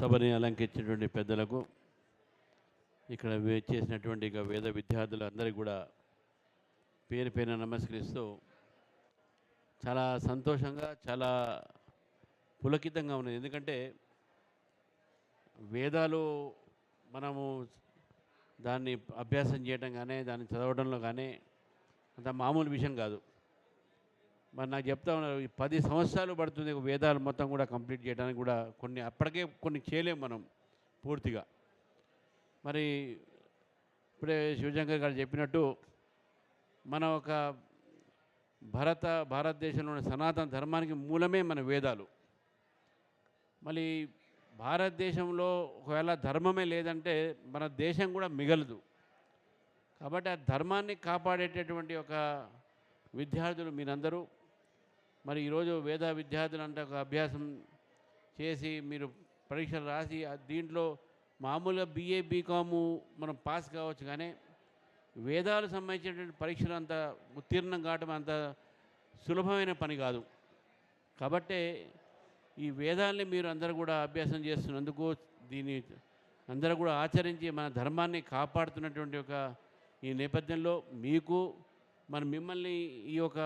సభని అలంకరించినటువంటి పెద్దలకు ఇక్కడ వే- చేసినటువంటి ఇక వేద విద్యార్థులందరికీ కూడా పేరు పేరున నమస్కరిస్తూ చాలా సంతోషంగా చాలా పులకితంగా ఉన్నది. ఎందుకంటే వేదాలు మనము దాన్ని అభ్యాసం చేయడం కానీ దాన్ని చదవడంలో కానీ అంత మామూలు విషయం కాదు. మరి నాకు చెప్తా ఉన్నారు ఈ పది సంవత్సరాలు పడుతుంది వేదాలు మొత్తం కూడా కంప్లీట్ చేయడానికి కూడా కొన్ని అప్పటికే కొన్ని చేయలేము మనం పూర్తిగా. మరి ఇప్పుడే శివశంకర్ గారు చెప్పినట్టు మన ఒక భారత భారతదేశంలో ఉన్న సనాతన ధర్మానికి మూలమే మన వేదాలు. మళ్ళీ భారతదేశంలో ఒకవేళ ధర్మమే లేదంటే మన దేశం కూడా మిగలదు. కాబట్టి ఆ ధర్మాన్ని కాపాడేటటువంటి ఒక విద్యార్థులు మీరందరూ. మరి ఈరోజు వేద విద్యార్థులు అంటే ఒక అభ్యాసం చేసి మీరు పరీక్షలు రాసి దీంట్లో మామూలుగా బీఏ బీకాము మనం పాస్ కావచ్చు కానీ వేదాలు సంబంధించినటువంటి పరీక్షలు అంత ఉత్తీర్ణం కావటం అంత సులభమైన పని కాదు. కాబట్టే ఈ వేదాల్ని మీరు అందరూ కూడా అభ్యాసం చేస్తున్నందుకు దీన్ని అందరూ కూడా ఆచరించి మన ధర్మాన్ని కాపాడుతున్నటువంటి ఒక ఈ నేపథ్యంలో మీకు మన మిమ్మల్ని ఈ యొక్క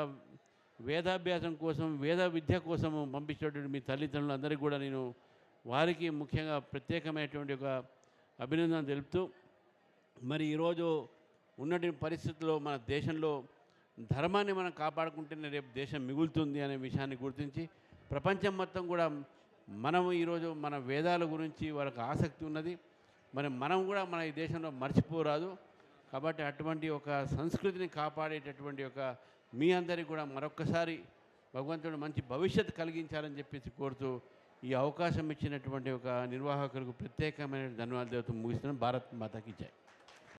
వేదాభ్యాసం కోసం వేద విద్య కోసం పంపించినటువంటి మీ తల్లిదండ్రులందరికీ కూడా నేను వారికి ముఖ్యంగా ప్రత్యేకమైనటువంటి ఒక అభినందన తెలుపుతూ మరి ఈరోజు ఉన్నటువంటి పరిస్థితుల్లో మన దేశంలో ధర్మాన్ని మనం కాపాడుకుంటేనే రేపు దేశం మిగులుతుంది అనే విషయాన్ని గుర్తించి ప్రపంచం మొత్తం కూడా మనం ఈరోజు మన వేదాల గురించి వాళ్ళకి ఆసక్తి ఉన్నది. మరి మనం కూడా మన ఈ దేశంలో మర్చిపోరాదు. కాబట్టి అటువంటి ఒక సంస్కృతిని కాపాడేటటువంటి ఒక మీ అందరికి కూడా మరొక్కసారి భగవంతుడు మంచి భవిష్యత్తు కలిగించాలని చెప్పేసి కోరుతూ ఈ అవకాశం ఇచ్చినటువంటి ఒక నిర్వాహకులకు ప్రత్యేకమైన ధన్యవాదాలు ముగిస్తున్నాను. భారత్ మాతకి జై.